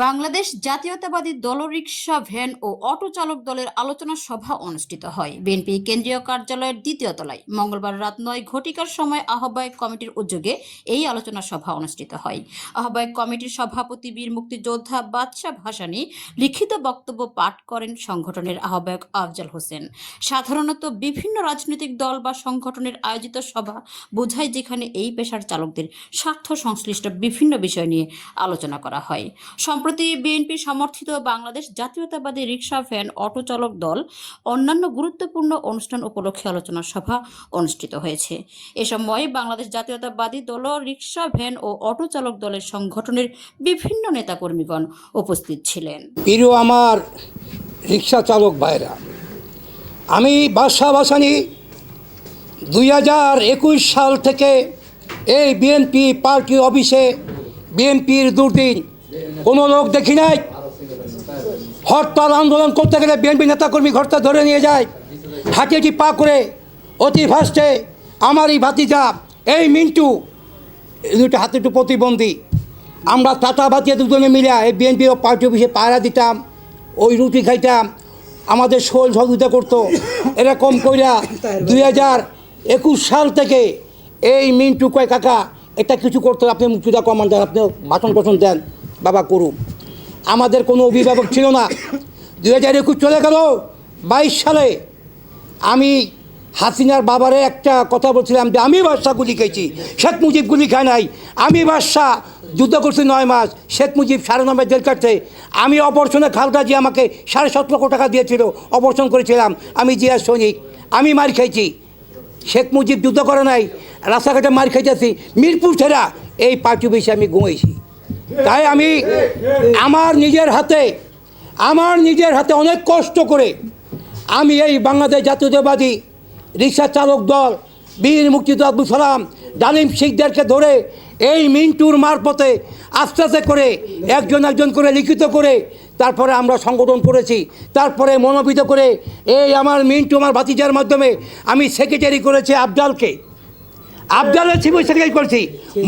বাংলাদেশ জাতীয়তাবাদী দল rickshaw van ও auto চালক দলের আলোচনা সভা অনুষ্ঠিত হয়। বিএনপি কেন্দ্রীয় কার্যালয়ের দ্বিতীয় তলায়। মঙ্গলবার রাত নয় ঘটিকার সময় আহ্বায়ক কমিটির উদ্যোগে এই আলোচনা সভা অনুষ্ঠিত হয়। আহ্বায়ক কমিটির সভাপতি বীর মুক্তিযোদ্ধা বাদশাহ ভাসানী লিখিত বক্তব্য পাঠ করেন সংগঠনের আহ্বায়ক আফজাল হোসেন। সাধারণত বিভিন্ন রাজনৈতিক দল বা সংগঠনের আয়োজিত সভা বোঝায় যেখানে এই পেশার চালকদের স্বার্থ সংশ্লিষ্ট বিভিন্ন বিষয় নিয়ে আলোচনা করা হয়। সম্প্রতি বিএনপি সমর্থিত বাংলাদেশ জাতীয়তাবাদী রিক্সা ভ্যান, অটো চালক দল অন্যান্য গুরুত্বপূর্ণ অনুষ্ঠান উপলক্ষে আলোচনা সভা অনুষ্ঠিত হয়েছে। এ সময় বাংলাদেশ জাতীয়তাবাদী দল রিক্সা ভ্যান ও অটো চালক দলের সংগঠনের বিভিন্ন নেতাকর্মীগণ উপস্থিত ছিলেন। প্রিয় আমার রিক্সা চালক ভাইরা, আমি বাসা বাসানি দুই হাজার একুশ সাল থেকে এই বিএনপি পার্টি অফিসে বিএনপির দুর্দিন কোনো লোক দেখি নাই? হরতাল, আন্দোলন করতে গেলে বিএনপি নেতাকর্মী ঘরটা ধরে নিয়ে যায়। হাঁটিটি পা করে অতি ফার্স্টে আমার এই ভাতিজা, এই মিন্টু দুটো হাতে একটু প্রতিবন্ধী। আমরা টাটা ভাতিয়ে দুজনে মিলে এই বিএনপি পার্টি অফিসে পায়রা দিতাম, ওই রুটি খাইতাম, আমাদের শোল সহযোগিতা করতো। এরকম কইরা দুই হাজার একুশ সাল থেকে এই মিন্টু কয় কাকা এটা কিছু করতে আপনি মুক্তিদা কমান্ডার আপনি বাসন টাসন দেন। বাবা করুন আমাদের কোনো অভিভাবক ছিল না। দু হাজার একুশ চলে গেল বাইশ সালে। আমি হাসিনার বাবারে একটা কথা বলছিলাম যে, আমি বাদশাহ গুলি খেয়েছি, শেখ মুজিব গুলি খায় নাই। আমি বাদশাহ যুদ্ধ করছি নয় মাস, শেখ মুজিব সাড়ে নয় মাস জেল কাটছে। আমি অপারেশনে খালদা জি আমাকে সাড়ে সাত লক্ষ টাকা দিয়েছিল, অপারেশন করেছিলাম। আমি জিয়ার সৈনিক, আমি মার খেয়েছি শেখ মুজিব যুদ্ধ করে নাই, রাস্তাঘাটে মার খেয়েছি মিরপুর ছেড়া এই পার্টি বেশি আমি ঘুমাইছি। তাই আমি আমার নিজের হাতে, আমার নিজের হাতে অনেক কষ্ট করে আমি এই বাংলাদেশ জাতীয়তাবাদী রিক্সা চালক দল, বীর মুক্তিযোদ্ধা আব্দুল সালাম, ডালিম শিখদেরকে ধরে এই মিন্টুর মারপথে আস্তে আস্তে করে একজন একজন করে লিখিত করে তারপরে আমরা সংগঠন করেছি। তারপরে মনোবিত করে এই আমার মিন্টু, আমার ভাতিজার মাধ্যমে আমি সেক্রেটারি করেছি আবদালকে আবদালের সিভিল সেক্রেটারি করছি।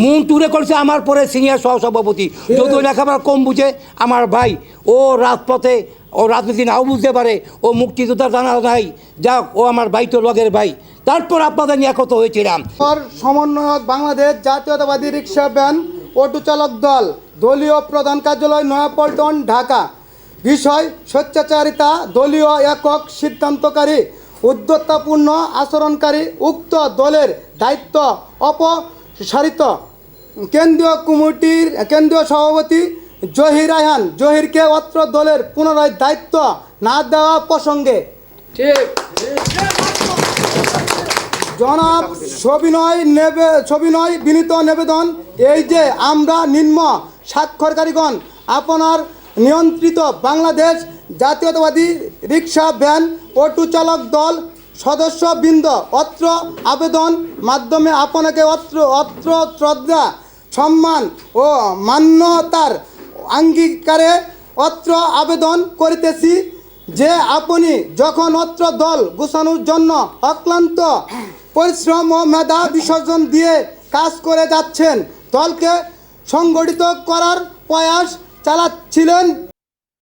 মুন টুরে করছে আমার পরে সিনিয়র সহসভাপতি যদিও লেখাপড়া কম বুঝে, আমার ভাই, ও রাজপথে, ও রাজনীতি নাও বুঝতে পারে, ও মুক্তিযোদ্ধা জানা নাই। যাক, ও আমার ভাই তো লগের ভাই। তারপর আপনাদের নিয়ে একত হয়েছিলাম। সমন্বয়ক বাংলাদেশ জাতীয়তাবাদী রিক্সা ভ্যান অটো চালক দল, দলীয় প্রধান কার্যালয় নয়াপল্টন, ঢাকা। বিষয় স্বেচ্ছাচারিতা, দলীয় একক সিদ্ধান্তকারী উদ্যত্তাপূর্ণ আচরণকারী উক্ত দলের দায়িত্ব অপসারিত। কেন্দ্রীয় কমিটির কেন্দ্রীয় সভাপতি জহির রায়হান জহিরকে অত্র দলের পুনরায় দায়িত্ব না দেওয়া প্রসঙ্গে জনাব সবিনয় নেবে সবিনয় বিনীত নিবেদন এই যে আমরা নিম্ন স্বাক্ষরকারীগণ আপনার নিয়ন্ত্রিত বাংলাদেশ জাতীয়তাবাদী রিক্সা ভ্যান অটো চালক দল সদস্যবৃন্দ অত্র আবেদন মাধ্যমে আপনাকে অত্র অত্র শ্রদ্ধা, সম্মান ও মান্যতার আঙ্গীকারে অত্র আবেদন করিতেছি যে আপনি যখন অত্র দল গোছানোর জন্য অক্লান্ত পরিশ্রম ও মেধা বিসর্জন দিয়ে কাজ করে যাচ্ছেন, দলকে সংগঠিত করার প্রয়াস চালাচ্ছিলেন।